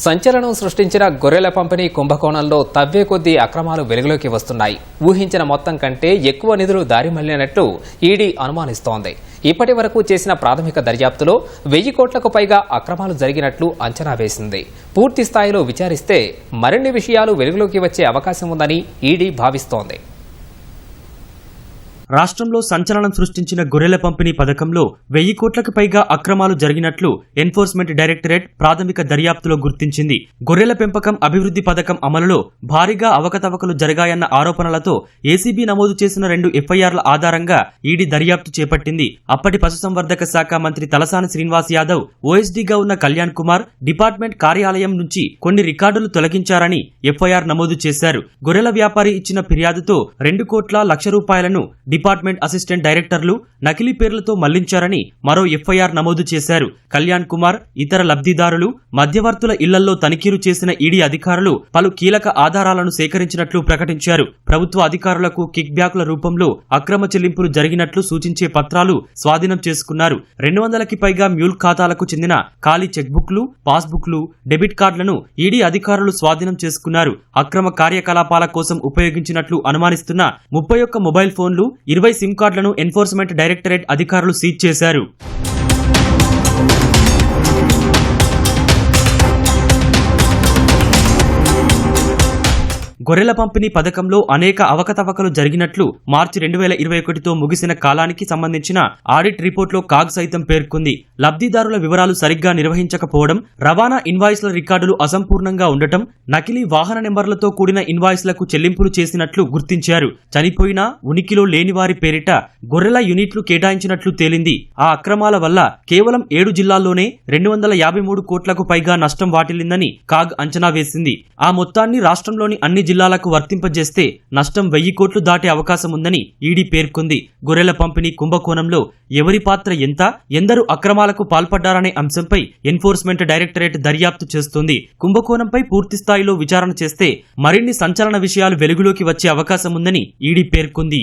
సంచలనం సృష్టించిన గొర్రెల పంపిణీ కుంభకోణంలో తవ్వే కొద్దీ అక్రమాలు వెలుగులోకి వస్తున్నాయి. ఊహించిన మొత్తం కంటే ఎక్కువ నిధులు దారి మళ్ళినట్లు ఈడీ అనుమానిస్తోంది. ఇప్పటి వరకు చేసిన ప్రాథమిక దర్యాప్తులో వెయ్యి కోట్లకు పైగా అక్రమాలు జరిగినట్లు అంచనా వేసింది. పూర్తి స్థాయిలో విచారిస్తే మరిన్ని విషయాలు వెలుగులోకి వచ్చే అవకాశం ఉందని ఈడీ భావిస్తోంది. రాష్ట్రంలో సంచలనం సృష్టించిన గొర్రెల పంపిణీ పథకంలో వెయ్యి కోట్లకు పైగా అక్రమాలు జరిగినట్లు ఎన్ఫోర్స్మెంట్ డైరెక్టరేట్ ప్రాథమిక దర్యాప్తులో గుర్తించింది. గొర్రెల పెంపకం అభివృద్ధి పథకం అమలులో భారీగా అవకతవకలు జరిగాయన్న ఆరోపణలతో ఏసీబీ నమోదు చేసిన రెండు ఎఫ్ఐఆర్ల ఆధారంగా ఈడీ దర్యాప్తు చేపట్టింది. అప్పటి పశుసంవర్ధక శాఖ మంత్రి తలసాని శ్రీనివాస్ యాదవ్ ఓఎస్డీగా ఉన్న కళ్యాణ్ కుమార్ డిపార్ట్మెంట్ కార్యాలయం నుంచి కొన్ని రికార్డులు తొలగించారని ఎఫ్ఐఆర్ నమోదు చేశారు. గొర్రెల వ్యాపారి ఇచ్చిన ఫిర్యాదుతో రెండు కోట్ల లక్ష రూపాయలను డిపార్ట్మెంట్ అసిస్టెంట్ డైరెక్టర్లు నకిలీ పేర్లతో మళ్ళించారని మరో ఎఫ్ఐఆర్ నమోదు చేశారు. కళ్యాణ్ కుమార్ ఇతర లబ్ధిదారులు మధ్యవర్తుల ఇళ్ళలో తనిఖీలు చేసిన ఈడీ అధికారులు పలు కీలక ఆధారాలను సేకరించినట్లు ప్రకటించారు. ప్రభుత్వ అధికారులకు కిక్ బ్యాక్ల రూపంలో అక్రమ చెల్లింపులు జరిగినట్లు సూచించే పత్రాలు స్వాధీనం చేసుకున్నారు. రెండు వందలకి పైగా మ్యూల్ ఖాతాలకు చెందిన ఖాళీ చెక్బుక్లు పాస్బుక్లు డెబిట్ కార్డులను ఈడీ అధికారులు స్వాధీనం చేసుకున్నారు. అక్రమ కార్యకలాపాల కోసం ఉపయోగించినట్లు అనుమానిస్తున్న ముప్పై ఒక్క మొబైల్ ఫోన్లు ఇరవై సిమ్ కార్డులను ఎన్ఫోర్స్మెంట్ డైరెక్టరేట్ అధికారులు సీజ్ చేశారు. గొర్రెల పంపిణీ పథకంలో అనేక అవకతవకలు జరిగినట్లు మార్చి రెండు వేల ఇరవై ఒకటితో ముగిసిన కాలానికి సంబంధించిన ఆడిట్ రిపోర్టులో కాగ్ సైతం పేర్కొంది. లబ్ధిదారుల వివరాలు సరిగ్గా నిర్వహించకపోవడం రవాణా ఇన్వాయిస్ల రికార్డులు అసంపూర్ణంగా ఉండటం నకిలీ వాహన నెంబర్లతో కూడిన ఇన్వాయిస్లకు చెల్లింపులు చేసినట్లు గుర్తించారు. చనిపోయినా ఉనికిలో లేని వారి పేరిట గొర్రెల యూనిట్లు కేటాయించినట్లు తేలింది. ఆ అక్రమాల వల్ల కేవలం ఏడు జిల్లాల్లోనే రెండు వందల యాభై మూడు కోట్లకు పైగా నష్టం వాటిల్లిందని కాగ్ అంచనా వేసింది. ఆ మొత్తాన్ని రాష్ట్రంలోని అన్ని జిల్లాలకు వర్తింపజేస్తే నష్టం వెయ్యి కోట్లు దాటే అవకాశం ఉందని ఈడీ పేర్కొంది. గొర్రెల పంపిణీ కుంభకోణంలో ఎవరి పాత్ర ఎంత ఎందరు అక్రమాలకు పాల్పడ్డారనే అంశంపై ఎన్ఫోర్స్మెంట్ డైరెక్టరేట్ దర్యాప్తు చేస్తోంది. కుంభకోణంపై పూర్తి స్థాయిలో విచారణ చేస్తే మరిన్ని సంచలన విషయాలు వెలుగులోకి వచ్చే అవకాశం ఉందని ఈడీ పేర్కొంది.